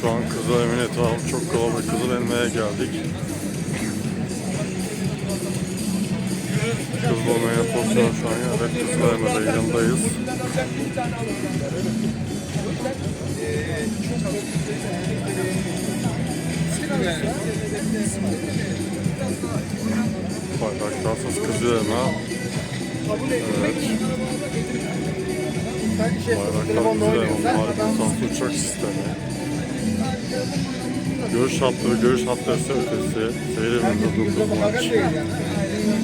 Şu an Kızılemen etrafı çok kalabalık. Kızılelma'ya geldik. Kızılemen'e pozisyon şu an. Evet Kızılemen'de yanındayız. Bayraktarsız Kızılelma. Evet. Bayraktar Kızılelma. Harika sansı uçak sistemi. Görüş hatları, görüş hatları ötesi, seyir evinde durdurmaç.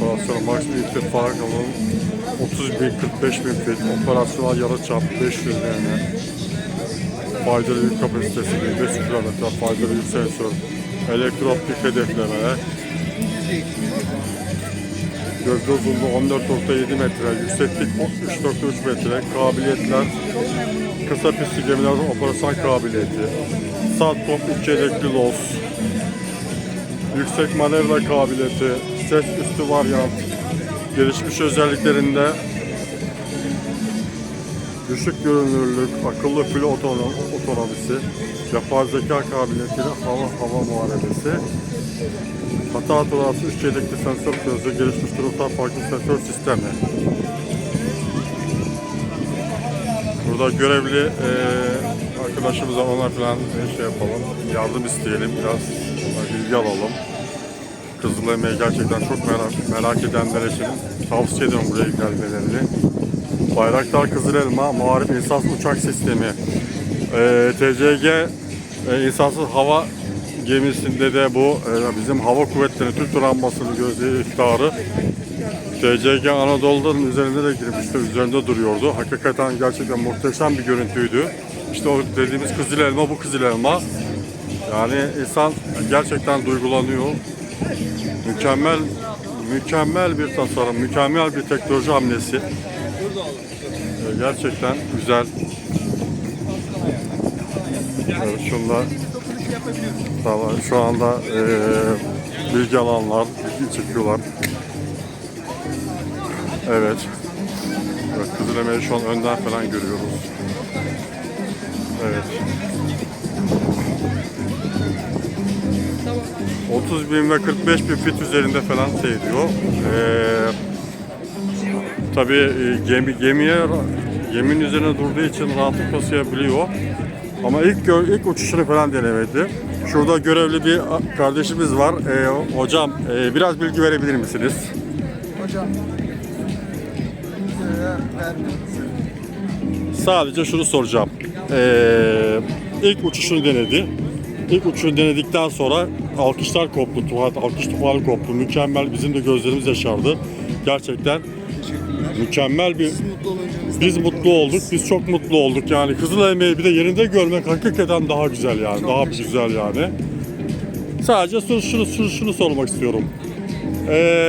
Daha sonra maksimum irtifak alanı 30 bin, 45 bin fit, operasyonel yarıçap 500 yani. Faydalı yük kapasitesi 1500 kilometre, faydalı yük sensör, elektro-optik hedefleme, gövde uzunluğu 14.7 metre, yükseklik 3.3 metre, kabiliyetler, kısa pistli gemilerin operasyon kabiliyeti, Satcom 3 yedekli los, yüksek manevra kabiliyeti, ses üstü varyant, gelişmiş özelliklerinde düşük görünürlük, akıllı filo otonom, otonomisi, yapay zeka kabiliyetiyle hava hava muharebesi, hata toleransı 3 yedekli sensör sözü, gelişmiş durumsal farklı sensör sistemi. Burada görevli eee arkadaşımıza ona falan e, şey yapalım, yardım isteyelim, biraz ona bilgi alalım. Kızıleme'yi gerçekten çok merak, merak edenler için tavsiye ediyorum buraya gelmelerini. Bayraktar Kızılelma Muharip İnsansız Uçak Sistemi Ee, TCG e, İnsansız Hava Gemisinde de bu e, bizim hava kuvvetleri Türk donanmasının gözü iftiharı TCG Anadolu'nun üzerinde de girmişti, üzerinde duruyordu. Hakikaten gerçekten muhteşem bir görüntüydü. İşte o dediğimiz kızıl elma bu kızıl elma. Yani insan gerçekten duygulanıyor. Mükemmel mükemmel bir tasarım, mükemmel bir teknoloji hamlesi. Ee, Gerçekten güzel. Evet, şunda tamam, şu anda eee bilgi alanlar, bilgi çekiyorlar. Evet. Evet, Kızıleme'yi şu an önden falan görüyoruz. Evet. 30 bin ve 45 bin fit üzerinde falan seyrediyor. Ee, tabii e, gemi, gemiye geminin üzerine durduğu için rahatlıkla taşıyabiliyor. Ama ilk ilk uçuşunu falan denemedi. Şurada görevli bir kardeşimiz var. Ee, hocam e, biraz bilgi verebilir misiniz? Hocam. Sadece şunu soracağım. Ee, ilk uçuşunu denedi. İlk uçuşunu denedikten sonra alkışlar koptu, tuhat, alkış tufanı koptu. Mükemmel, bizim de gözlerimiz yaşardı. Gerçekten mükemmel bir... Biz mutlu olduk, biz çok mutlu olduk. Yani Kızıleme'yi bir de yerinde görmek hakikaten daha güzel yani, Çok daha güzel yani. Sadece şunu, şunu, şunu, şunu sormak istiyorum. Ee,